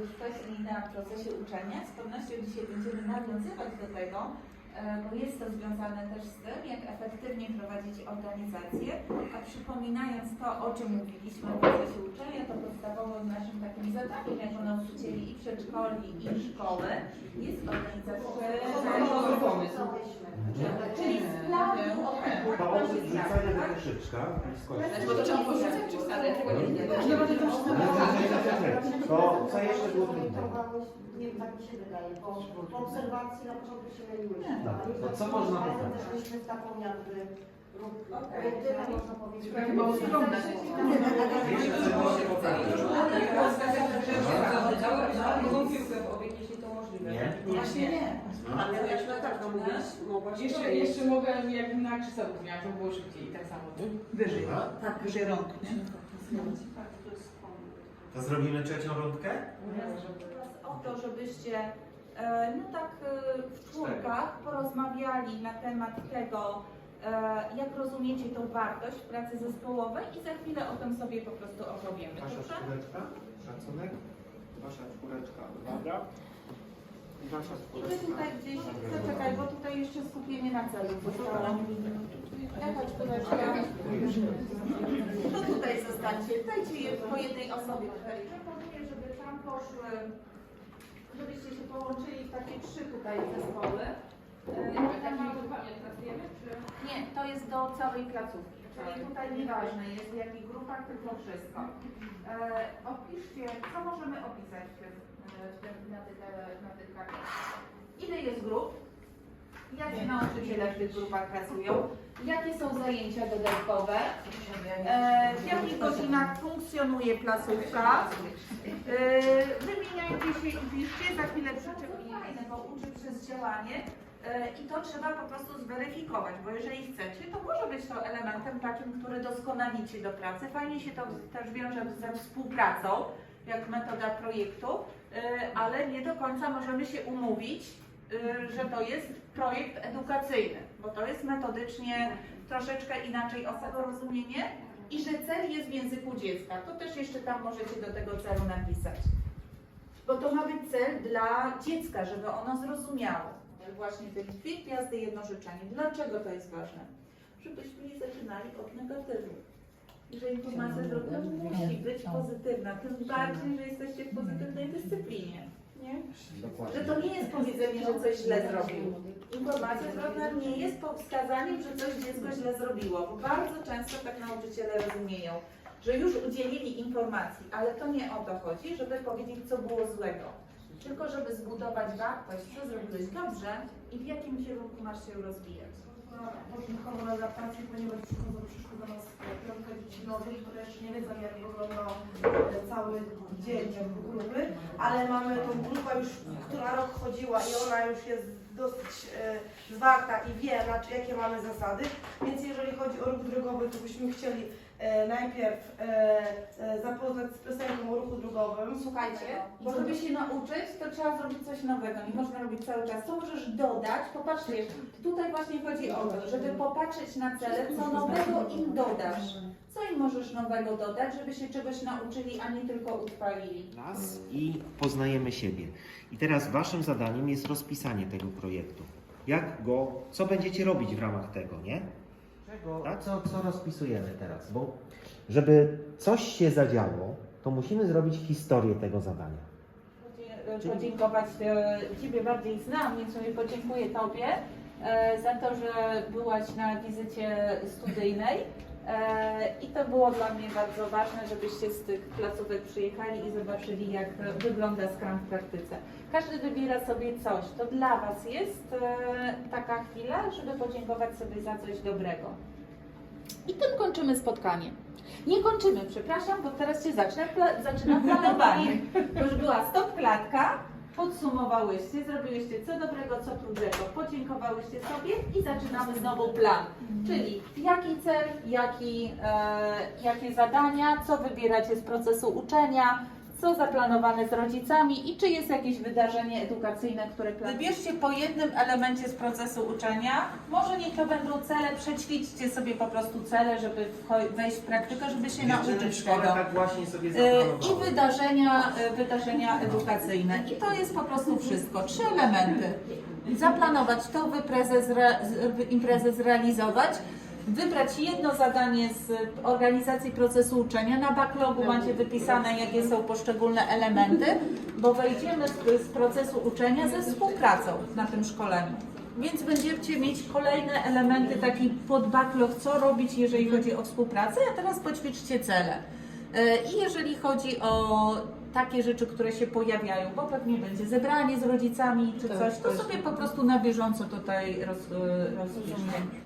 już wcześniej na procesie uczenia. Z pewnością dzisiaj będziemy nawiązywać do tego, e, bo jest to związane też z tym, jak efektywnie prowadzić organizację. A przypominając to, o czym mówiliśmy w procesie uczenia, to podstawowym naszym takim zadaniem jako nauczycieli i przedszkoli, i szkoły jest organizacja. Czyli z planu opieki. To rzucanie do koszyczka i skończyć. Bo to trzeba porzucać czy wcale? Tego nie tego To co jeszcze było trudne? Nie wiem, tak mi się wydaje, bo po obserwacji na początku się myliłyśmy. Tak. Ale No co można ale poprawić? też myśmy z taką jakby Okej. rutynę, można powiedzieć. Takie mało skromne. Jeszcze co było się poprawić? Mogą piłkę w obieg, jeśli to możliwe. Nie? Właśnie nie. Ale ja na tak, no mówisz, mogłaś Jeszcze, jeszcze mogę, jak na krzesełku miałam, to było szybciej i tak samo. Wyżej. Tak, Wyżej rąk, nie? To zrobimy trzecią rundkę? o to, żebyście e, no tak e, w czwórkach porozmawiali na temat tego, e, jak rozumiecie tą wartość w pracy zespołowej i za chwilę o tym sobie po prostu opowiemy. Wasza Dobrze? czwóreczka? Szacunek? Wasza czwóreczka, uwaga. Czwóreczka. tutaj gdzieś, zaczekaj, bo tutaj jeszcze skupienie na celu zostało. To tutaj zostańcie, dajcie je po jednej osobie tutaj. Proponuję, żeby tam poszły, żebyście się połączyli w takie trzy tutaj zespoły. Nie, to jest do całej placówki. Czyli tutaj nieważne jest w jakich grupach, tylko wszystko. E, opiszcie, co możemy opisać w tym, w tym, na, tych, kartach. Ile jest grup? Jacy nauczyciele w tych grupach pracują? Jakie są zajęcia dodatkowe? E, w jakich godzinach funkcjonuje placówka? E, wymieniajcie się i piszcie, za chwilę przyczepimy, bo uczy przez działanie. E, I to trzeba po prostu zweryfikować, bo jeżeli chcecie, to może być to elementem takim, który doskonalicie do pracy. Fajnie się to też wiąże ze współpracą, jak metoda projektu, e, ale nie do końca możemy się umówić, e, że to jest projekt edukacyjny, bo to jest metodycznie troszeczkę inaczej osobowe rozumienie i że cel jest w języku dziecka. To też jeszcze tam możecie do tego celu napisać. Bo to ma być cel dla dziecka, żeby ono zrozumiało. Właśnie te dwie gwiazdy, jedno życzenie. Dlaczego to jest ważne? Żebyśmy nie zaczynali od negatywu. Że informacja zwrotna musi być pozytywna, tym bardziej, że jesteście w pozytywnej dyscyplinie. Nie? Że to nie jest powiedzenie, że coś źle zrobił. Informacja zwrotna nie jest wskazaniem, że coś dziecko źle zrobiło, bo bardzo często tak nauczyciele rozumieją, że już udzielili informacji, ale to nie o to chodzi, żeby powiedzieć, co było złego, tylko żeby zbudować wartość, co zrobiłeś dobrze i w jakim kierunku masz się rozwijać. Poszukamy na adaptacji, ponieważ przychodzą, przyszły do nas piątka dzieci nowych, które jeszcze nie wiedzą jak wygląda e, cały dzień grupy, ale mamy tą grupę już, która rok chodziła i ona już jest dosyć e, zwarta i wie na czy, jakie mamy zasady, więc jeżeli chodzi o ruch drogowy, to byśmy chcieli e, najpierw zapoznać z ruchu drogowym. Słuchajcie, bo żeby się nauczyć, to trzeba zrobić coś nowego. Nie można robić cały czas. To możesz dodać. Popatrzcie, tutaj właśnie chodzi o to, żeby popatrzeć na cele, co nowego im dodasz. Co im możesz nowego dodać, żeby się czegoś nauczyli, a nie tylko utrwalili. Nas i poznajemy siebie. I teraz waszym zadaniem jest rozpisanie tego projektu. Jak go, co będziecie robić w ramach tego, nie? Czego, A co, co rozpisujemy teraz? Bo żeby coś się zadziało, to musimy zrobić historię tego zadania. Podziękować e, Ciebie bardziej znam, więc sobie podziękuję Tobie e, za to, że byłaś na wizycie studyjnej. E, I to było dla mnie bardzo ważne, żebyście z tych placówek przyjechali i zobaczyli, jak wygląda Scrum w praktyce. Każdy wybiera sobie coś. To dla Was jest taka chwila, żeby podziękować sobie za coś dobrego. I tym kończymy spotkanie. Nie kończymy, przepraszam, bo teraz się zaczyna, pla- zaczyna planowanie. Już była stop klatka, podsumowałyście, zrobiłyście co dobrego, co trudnego, podziękowałyście sobie i zaczynamy znowu plan. Czyli jaki cel, jaki, e, jakie zadania, co wybieracie z procesu uczenia, co zaplanowane z rodzicami i czy jest jakieś wydarzenie edukacyjne, które planujecie. Wybierzcie po jednym elemencie z procesu uczenia. Może niech to będą cele, przećwiczcie sobie po prostu cele, żeby wejść w praktykę, żeby się nauczyć tego. tak właśnie sobie Y, zaplanowały. I wydarzenia, y, wydarzenia edukacyjne. I to jest po prostu wszystko. Trzy elementy. Zaplanować to, z- imprezę zrealizować, wybrać jedno zadanie z organizacji procesu uczenia. Na backlogu macie wypisane, jakie są poszczególne elementy, bo wejdziemy z, z procesu uczenia ze współpracą na tym szkoleniu. Więc będziecie mieć kolejne elementy, taki pod backlog, co robić, jeżeli chodzi o współpracę, a teraz poćwiczcie cele. E, I jeżeli chodzi o takie rzeczy, które się pojawiają, bo pewnie będzie zebranie z rodzicami czy Tak, coś, to sobie po prostu na bieżąco tutaj roz, roz,